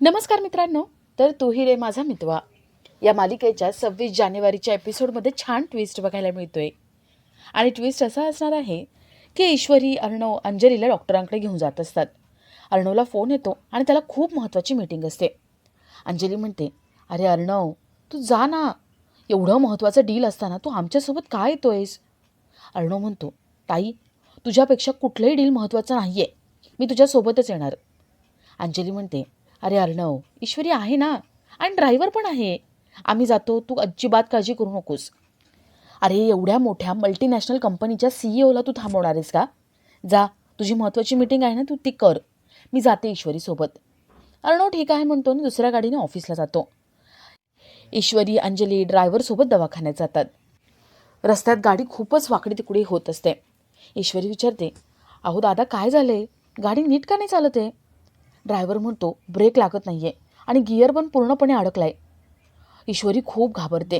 नमस्कार मित्रांनो तर तूही रे माझा मितवा. या मालिकेच्या सव्वीस जानेवारीच्या एपिसोडमध्ये छान ट्विस्ट बघायला मिळतोय. आणि ट्विस्ट असा असणार आहे की ईश्वरी अर्णव अंजलीला डॉक्टरांकडे घेऊन जात असतात. अर्णवला फोन येतो आणि त्याला खूप महत्त्वाची मीटिंग असते. अंजली म्हणते अरे अर्णव तू जा ना. एवढं महत्त्वाचं डील असताना तू आमच्यासोबत काय येतोयस? अर्णव म्हणतो ताई तुझ्यापेक्षा कुठलंही डील महत्त्वाचं नाही आहे मी तुझ्यासोबतच येणार. अंजली म्हणते अरे अर्णव ईश्वरी आहे ना? आणि ड्रायव्हर पण आहे. आम्ही जातो तू अजिबात काळजी करू नकोस. अरे एवढ्या मोठ्या मल्टीनॅशनल कंपनीच्या सी ओला तू थांबवणार आहेस का? जा तुझी महत्त्वाची मीटिंग आहे ना तू ती कर. मी जाते ईश्वरीसोबत अर्णव ठीक आहे म्हणतो आणि दुसऱ्या गाडीने ऑफिसला जातो. ईश्वरी अंजली ड्रायव्हरसोबत दवाखान्यात जातात. रस्त्यात गाडी खूपच वाकडी तिकडी होत असते. ईश्वरी विचारते अहो दादा काय झालंय? गाडी नीट का नाही चालत आहे? ड्रायव्हर म्हणतो ब्रेक लागत नाही आहे आणि गिअर पण पूर्णपणे अडकला आहे ईश्वरी खूप घाबरते.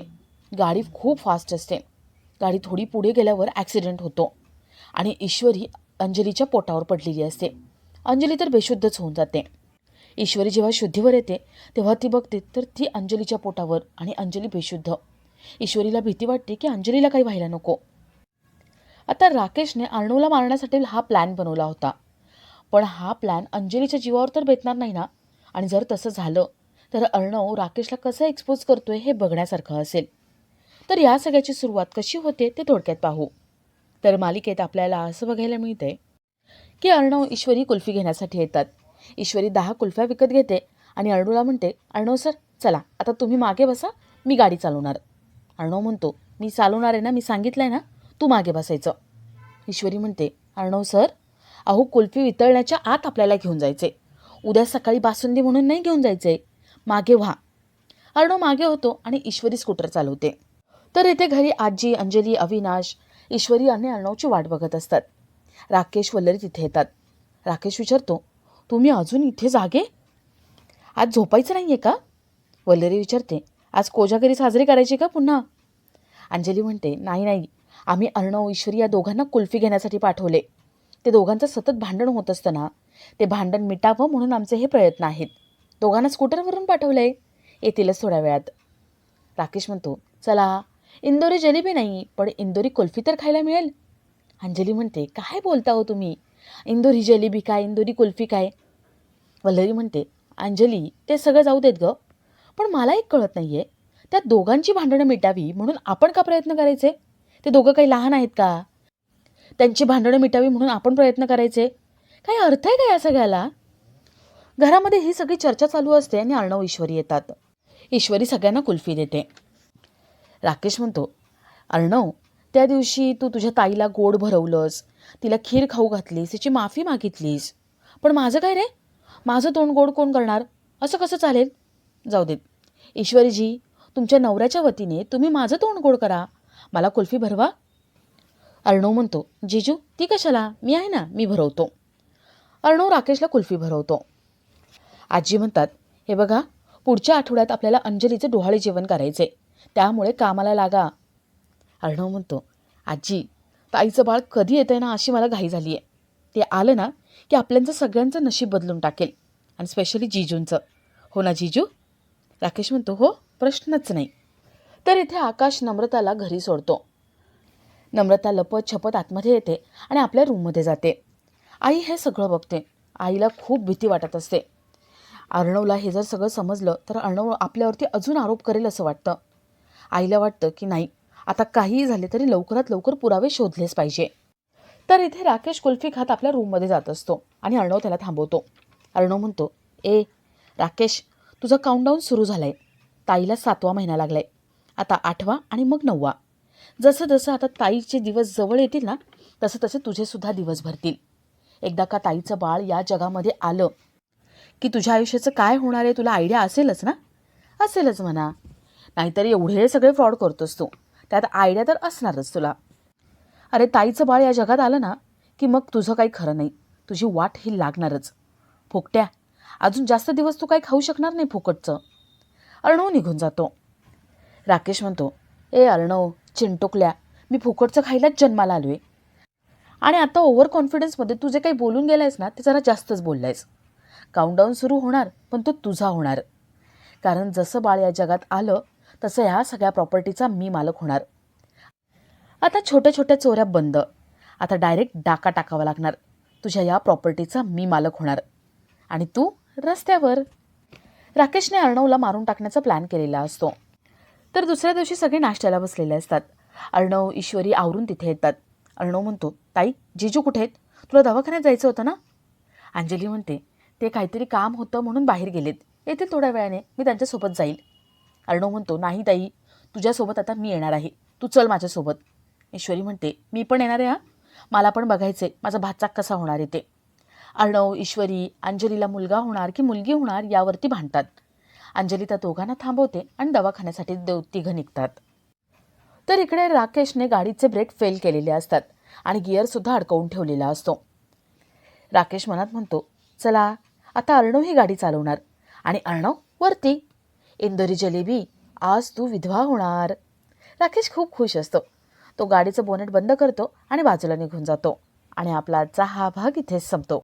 गाडी खूप फास्ट असते. गाडी थोडी पुढे गेल्यावर ॲक्सिडेंट होतो. आणि ईश्वरी अंजलीच्या पोटावर पडलेली असते. अंजली तर बेशुद्धच होऊन जाते. ईश्वरी जेव्हा शुद्धीवर येते तेव्हा ती बघते तर ती अंजलीच्या पोटावर आणि अंजली बेशुद्ध. ईश्वरीला भीती वाटते की अंजलीला काही व्हायला नको. आता राकेशने अर्णवला मारण्यासाठी हा प्लॅन बनवला होता. पण हा प्लॅन अंजलीच्या जीवावर तर बेतणार नाही ना? आणि जर तसं झालं तर अर्णव राकेशला कसं एक्सपोज करतोय हे बघण्यासारखं असेल. तर या सगळ्याची सुरुवात कशी होते ते थोडक्यात पाहू. तर मालिकेत आपल्याला असं बघायला मिळतंय की अर्णव ईश्वरी कुल्फी घेण्यासाठी येतात. ईश्वरी दहा कुल्फ्या विकत घेते आणि अर्णूला म्हणते अर्णव सर चला आता तुम्ही मागे बसा मी गाडी चालवणार. अर्णव म्हणतो मी चालवणार आहे ना मी सांगितलं आहे ना तू मागे बसायचं. ईश्वरी म्हणते अर्णव सर अहो कुल्फी वितळण्याच्या आत आपल्याला घेऊन जायचे. उद्या सकाळी बासुंदी म्हणून नाही घेऊन जायचे. मागे व्हा. अर्णव मागे होतो आणि ईश्वरी स्कूटर चालवते. तर येथे घरी आजी अंजली अविनाश ईश्वरी आणि अर्णवची वाट बघत असतात. राकेश वल्लरी तिथे येतात. राकेश विचारतो तुम्ही अजून इथे जागे? आज झोपायचं नाही आहे का वल्लरी विचारते आज कोजागरी साजरी करायची का पुन्हा? अंजली म्हणते नाही नाही. आम्ही अर्णव ईश्वरी या दोघांना कुल्फी घेण्यासाठी पाठवले. ते दोघांचं सतत भांडण होत असतं ना ते भांडण मिटावं म्हणून आमचे हे प्रयत्न आहेत. दोघांना स्कूटरवरून पाठवलं आहे येतीलच थोड्या वेळात. राकेश म्हणतो चला इंदोरी जलेबी नाही पण इंदोरी कुल्फी तर खायला मिळेल. अंजली म्हणते काय बोलता हो तुम्ही? इंदोरी जलेबी काय इंदोरी कुल्फी काय? वल्लरी म्हणते अंजली ते सगळं जाऊ देत ग पण मला एक कळत नाही आहे त्या दोघांची भांडणं मिटावी म्हणून आपण का प्रयत्न करायचे? ते दोघं काही लहान आहेत का? त्यांची भांडणं मिटावी म्हणून आपण प्रयत्न करायचे? काही अर्थ आहे का या सगळ्याला? घरामध्ये ही सगळी चर्चा चालू असते आणि अर्णव ईश्वरी येतात. ईश्वरी सगळ्यांना कुल्फी देते. राकेश म्हणतो अर्णव त्या दिवशी तू तुझ्या ताईला गोड भरवलंस तिला खीर खाऊ घातलीस तिची माफी मागितलीस. पण माझं काय रे? माझं तोंड गोड कोण करणार? असं कसं चालेल? जाऊ देत. ईश्वरीजी तुमच्या नवऱ्याच्या वतीने तुम्ही माझं तोंड गोड करा. मला कुल्फी भरवा. अर्णव म्हणतो जिजू ती कशाला? मी आहे ना मी भरवतो. अर्णव राकेशला कुल्फी भरवतो. आजी म्हणतात हे बघा पुढच्या आठवड्यात आपल्याला अंजलीचे डोहाळे जेवण करायचे. त्यामुळे कामाला लागा. अर्णव म्हणतो आजी ताईचं बाळ कधी येतंय ना अशी मला घाई झाली आहे ते आलं ना की आपल्यांचं सगळ्यांचं नशीब बदलून टाकेल आणि स्पेशली जिजूंचं. हो ना जिजू? राकेश म्हणतो हो प्रश्नच नाही. तर इथे आकाश नम्रताला घरी सोडतो. नम्रता लपत छपत आतमध्ये येते आणि आपल्या रूममध्ये जाते. आई हे सगळं बघते. आईला खूप भीती वाटत असते. अर्णवला हे जर सगळं समजलं तर अर्णव आपल्यावरती अजून आरोप करेल असं वाटतं. आईला वाटतं की नाही आता काहीही झाले तरी लवकरात लवकर पुरावे शोधलेच पाहिजे. तर इथे राकेश कुल्फी खात आपल्या रूममध्ये जात असतो आणि अर्णव त्याला थांबवतो. अर्णव म्हणतो ए राकेश तुझं काउंटडाऊन सुरू झालं आहे ताईला सातवा महिना लागला आहे आता आठवा आणि मग नववा. जसं जसं आता ताईचे दिवस जवळ येतील ना तसं तसे तुझेसुद्धा दिवस भरतील. एकदा का ताईचं बाळ या जगामध्ये आलं की तुझ्या आयुष्याचं काय होणार आहे तुला आयडिया असेलच ना? असेलच म्हणा. नाहीतर एवढे सगळे फ्रॉड करतोस तू. त्यात आयडिया तर असणारच तुला. अरे ताईचं बाळ या जगात आलं ना की मग तुझं काही खरं नाही. तुझी वाट ही लागणारच. फुकट्या. अजून जास्त दिवस तू काही खाऊ शकणार नाही फुकटचं. अर्णव निघून जातो. राकेश म्हणतो ए अर्णव चिंटोकल्या. मी फुकटचं खायलाच जन्माला आलो आहे आणि आता ओव्हर कॉन्फिडन्समध्ये तू जे काही बोलून गेलायस ना ते जरा जास्तच बोललायस. काउंटडाऊन सुरू होणार पण तो तुझा होणार. कारण जसं बाळ या जगात आलं तसं ह्या सगळ्या प्रॉपर्टीचा मी मालक होणार. आता छोट्या छोट्या चोऱ्या बंद. आता डायरेक्ट डाका टाकावा लागणार. तुझ्या या प्रॉपर्टीचा मी मालक होणार. आणि तू रस्त्यावर. राकेशने अर्णवला मारून टाकण्याचा प्लॅन केलेला असतो. तर दुसऱ्या दिवशी सगळे नाश्त्याला बसलेले असतात. अर्णव ईश्वरी आवरून तिथे येतात. अर्णव म्हणतो ताई जिजू कुठे आहेत? तुला दवाखान्यात जायचं होतं ना? अंजली म्हणते ते काहीतरी काम होतं म्हणून बाहेर गेलेत. येतील थोड्या वेळाने. मी त्यांच्यासोबत जाईल. अर्णव म्हणतो नाही ताई. तुझ्यासोबत आता मी येणार आहे. तू चल माझ्यासोबत. ईश्वरी म्हणते मी पण येणार आहे हा? मला पण बघायचे माझा भातचाक कसा होणार आहे ते? अर्णव ईश्वरी अंजलीला मुलगा होणार की मुलगी होणार यावरती भांडतात. अंजली त्या दोघांना थांबवते आणि दवाखान्यासाठी देव तिघं निघतात. तर इकडे राकेशने गाडीचे ब्रेक फेल केलेले असतात आणि गिअरसुद्धा अडकवून ठेवलेला असतो. राकेश मनात म्हणतो चला आता अर्णव ही गाडी चालवणार आणि अर्णव वरती. इंदोरी जलेबी आज तू विधवा होणार. राकेश खूप खुश असतो. तो गाडीचं बोनेट बंद करतो आणि बाजूला निघून जातो आणि आपला आजचा हा भाग इथेच संपतो.